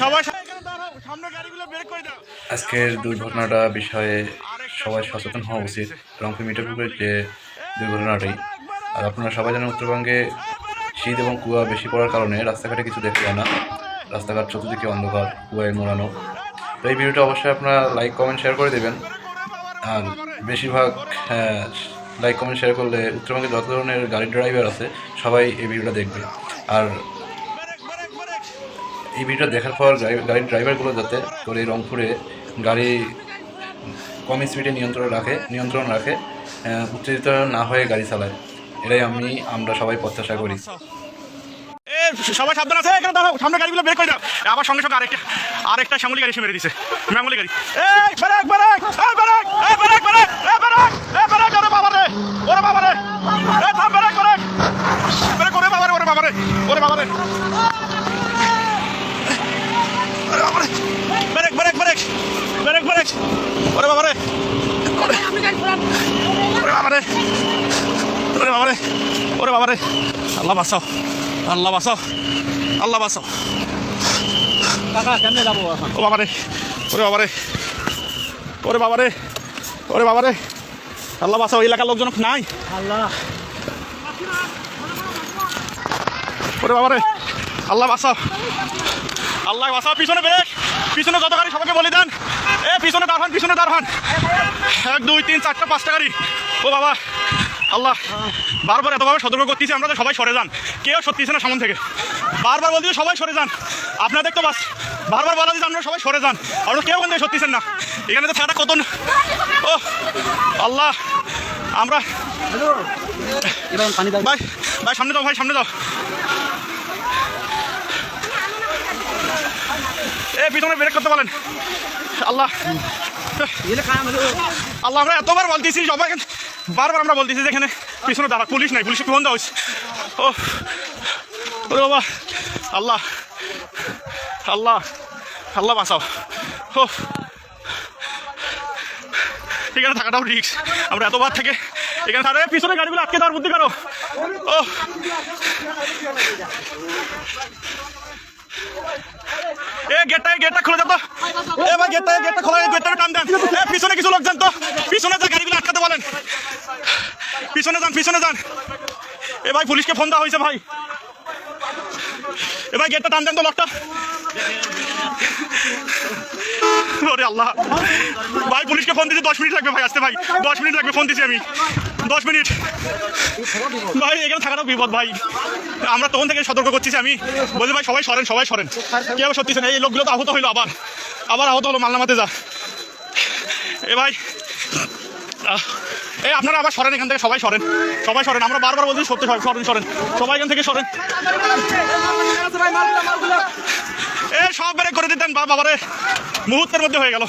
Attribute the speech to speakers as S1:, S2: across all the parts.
S1: সবাই
S2: আজকের দুর্ঘটনাটা বিষয়ে সবাই সচেতন হওয়া উচিত। রংপুর মিঠাপুকুরের যে দুর্ঘটনাটি আর আপনারা সবাই জানেন উত্তরবঙ্গে শীত এবং কুয়া বেশি পড়ার কারণে রাস্তাঘাটে কিছু দেখা যায় না। রাস্তাঘাট চতুর্দিকে অন্ধকার কুয়ায় মোড়ানো। তো এই ভিডিওটা অবশ্যই আপনারা লাইক কমেন্ট শেয়ার করে দেবেন। আর বেশিরভাগ লাইক কমেন্ট শেয়ার করলে উত্তরবঙ্গে যত ধরনের গাড়ির ড্রাইভার আছে সবাই এই ভিডিওটা দেখবে। আর ভিডিওটা দেখার পর গাড়ির ড্রাইভারগুলো যাতে করে রংপুরে গাড়ি কম স্পিডে নিয়ন্ত্রণ রাখে নিয়ন্ত্রণ রাখে উত্তেজিত না হয়ে গাড়ি চালায়। এটাই আমি, আমরা সবাই প্রত্যাশা করি।
S1: সবাই সাবধান আছে, এখানে দাঁড়াও, সামনে গাড়িগুলো বের করে দাও। আবার সঙ্গে সঙ্গে আরেকটা আরেকটা শ্যামলি গাড়ি এসে মেরে দিছে। ম্যামলি গাড়ি। এই, ব্রেক ব্রেক, এই ব্রেক এই, ব্রেক ব্রেক, এই ব্রেক এই, ব্রেক, ওরে বাবা রে, ওরে বাবা রে। এই, থাম, ব্রেক ব্রেক। ব্রেক, ওরে বাবা রে, ওরে বাবা রে, ওরে বাবা রে। ওরে বাবা রে brake brake brake brake brake ওরে বাবা রে। ওরে ওরে বাবা রে। ওরে বাবা রে। ওরে বাবা রে। আল্লাহ বাঁচাও। আল্লাহ বাঁচাও। আল্লাহ বাঁচাও।
S3: কাকা কেমনে যাব
S1: ও বাবারে ওরে বাবারে ওরে বাবারে ওরে বাবারে আল্লাহ বাঁচাও। এলাকার লোকজন নাই।
S3: আল্লাহ।
S1: ওরে বাবারে আল্লাহ বাঁচাও। আল্লাহ বাঁচাও পিছনে ব্রেক পিছনে যত গাড়ি সবাইকে বলে দেন। এ, পিছনে দাঁড়ান পিছনে দাঁড়ান এক, দুই, তিন, চারটা, পাঁচটা গাড়ি। ও বাবা, আল্লাহ, বারবার এতভাবে সতর্ক করতেছি আমরা সবাই সরে যান। কেউ সত্যিছে না সামন থেকে? বারবার বলতেছি সবাই সরে যান। আপনাদের তো বাস বারবার বলা দিচ্ছে আপনারা সবাই সরে যান। আপনারা কেউ কিন্তু সত্যিছেন না। এখানে তো থাকাটা কত ও, আল্লাহ, আমরা ভাই ভাই, সামনে দাও, ভাই, সামনে দাও। এ, পিছনে ব্রেক করতে বলেন। আল্লাহ। আল্লাহ, আমরা এতবার বলতেছি সবাই বারবার আমরা বলতেছি যে এখানে পিছনে দাঁড়া, পুলিশ নাই, পুলিশে ফোন দেওয়া হয়েছে ও বাবা। আল্লাহ আল্লাহ আল্লাহ বাঁচাও। ও এখানে থাকাটাও রিক্স আমরা এতবার থেকে এখানে থাকা পিছনে গাড়িগুলো আটকে দেওয়ার বুদ্ধি করো। ও এ গেটটা গেটটা খুলে যাতো এ, ভাই গেটটা গেটটা খোলা গেটটা টান দেন। এ, পিছনে কিছু লোক যান তো। পিছনে যা গাড়িগুলো আটকাতে বলেন। পিছনে যান পিছনে যান। এ, ভাই, পুলিশকে ফোন দেওয়া হয়েছে, ভাই। এ, ভাই, গেটটা টান দেন তো লকটা। আল্লাহ। ভাই, পুলিশকে ফোন দিয়েছি, দশ মিনিট লাগবে ভাই, আসতে ভাই। দশ মিনিট লাগবে, ফোন দিয়েছি আমি। দশ মিনিট। ভাই এখানে থাকাটাও বিপদ ভাই। আমরা তখন থেকে সতর্ক করছি আমি। বলছি ভাই সবাই সরেন সবাই সরেন। কেউ সত্যি না এই লোকগুলো তো আহত হইল আবার। আবার আহত হলো মালনামাতে যা। এ ভাই। এই আপনারা আবার সরেন এখান থেকে সবাই সরেন। সবাই সরেন। আমরা বারবার বলছি সত্যি সরেন সরেন সরেন। সবাই এখান থেকে সরেন। এ সব বেড়ে করে দিতেন বাবারে। মুহূর্তের মধ্যে হয়ে গেল।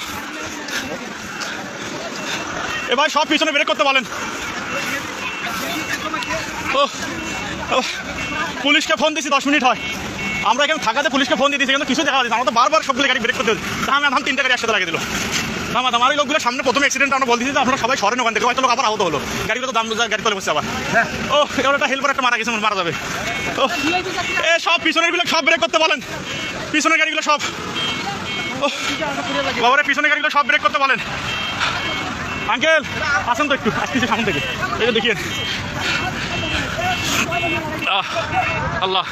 S1: এ ভাই সব পিছনে ব্রেক করতে ও, পুলিশকে ফোন দিয়েছি দশ মিনিট হয়। আমরা এখানে থাকাতে পুলিশকে ফোন দিয়ে দিয়েছি কিন্তু কিছু দেখা যাচ্ছে আমরা তো বারবার সবগুলো গাড়ি ব্রেক করতে দাম দাম তিনটা গাড়ি একসাথে লাগিয়ে দিল। দাম আর লোকগুলো সামনে প্রথমে অ্যাক্সিডেন্ট আমরা বলতেছি আপনারা সবাই সরেন ওখান থেকে হয়তো লোক আবার আহত হলো। গাড়িগুলো তো দাম গাড়ি তলে বসছে আবার। ও এবার একটা হেল্পার একটা মারা গেছে মারা যাবে। ও এ সব পিছনেরগুলো সব ব্রেক করতে বলেন। পিছনের গাড়িগুলো সব। বাবারে পিছনের গাড়িগুলো সব ব্রেক করতে বলেন। আঙ্কেল আসেন তো একটু আসতেছি সামনে থেকে। এই দেখিয়ে আল্লাহ।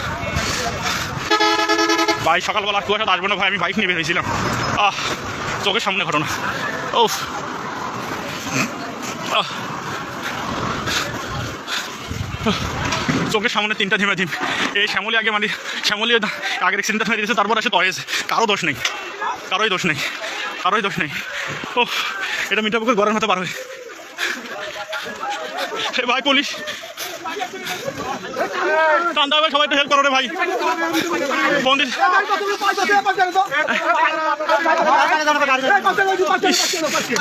S1: ভাই, সকালবেলা কুয়াশা আসব না ভাই, আমি বাইক নিয়ে বের হয়েছিলাম। আহ, চোখের সামনে ঘটনা। ও চোখের সামনে তিনটা ধিমে ধিম। এই শ্যামলি আগে মানে শ্যামলি আগের অ্যাক্সিডেন্টটা মেরে দিয়েছে, তারপর এসে তয়েছে কারও দোষ নেই। কারোই দোষ নেই। কারোই দোষ নেই। ও এটা মিঠাপুকুর গরম হতে পারবে ভাই, পুলিশ কান্দা সবাই তো হেল্প করো রে ভাই। ফোন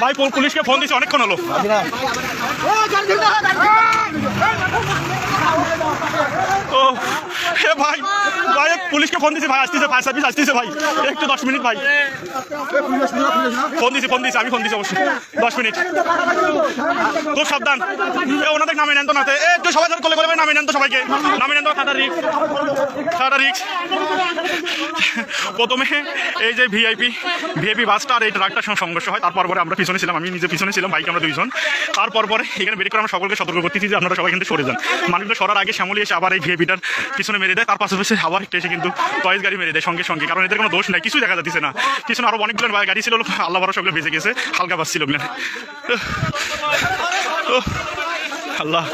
S1: ভাই পুলিশকে ফোন দিচ্ছে অনেকক্ষণ হলো।
S4: ও,
S1: এ ভাই ভাই পুলিশকে ফোন দিছি, ভাই, আসতেছে ফায়ার সার্ভিস আসতেছে, ভাই। একটু দশ মিনিট, ভাই। ফোন দিছি ফোন দিছি, আমি ফোন দিছি অবশ্যই। দশ মিনিট। খুব সাবধান। ওনাদের নামে নেন তো না এ একটু সবাই ধর কোলে কোলে করে নামে নেন তো সবাইকে। নামে নেন তো, সাদা রিক্স। সাদা রিক্স। প্রথমে এই যে ভিআইপি ভিআইপি বাসটা আর এই ট্রাকটার সঙ্গে সংঘর্ষ হয়। তারপর পরে আমরা পিছনে ছিলাম, আমি নিজে পিছনে ছিলাম বাইকে আমরা দুইজন। তারপর পরে এখানে বেরিয়ে করে আমরা সকলকে সতর্ক করতেছি যে আপনারা সবাই কিন্তু সরে যান। মানুষগুলো সরার আগে শ্যামলি এসে আবার এই ভিআইপিটার পিছনে মেরে দেয়। তার পাশাপাশি আবার একটা এসে কিন্তু টয়েস গাড়ি মেরে দেয় সঙ্গে সঙ্গে। কারণ এদের কোনো দোষ নাই, কিছুই দেখা যাচ্ছে না। পিছনে আরও অনেকগুলো গাড়ি ছিল আল্লাহ বারো ওগুলো বেঁচে গেছে, হালকা বাস ছিল ওগুলো আল্লাহ।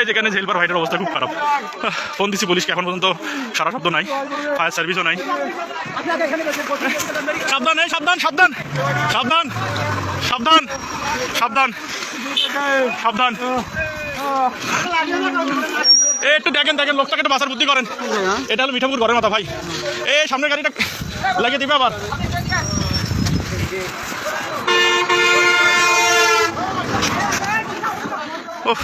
S1: এই যেখানে জেলবার ভাইটার অবস্থা খুব খারাপ। ফোন দিছি পুলিশকে, এখন পর্যন্ত সারা শব্দ নাই, ফায়ার সার্ভিসও নাই। সাবধান সাবধান সাবধান সাবধান সাবধান সাবধান। সাবধান। একটু দেখেন দেখেন, লোকটাকে একটু বাসার বুদ্ধি করেন। এটা হলো মিঠাপুর ঘরের মাথা, ভাই। এই সামনের গাড়িটা লাগিয়ে দিবে আবার। ওহ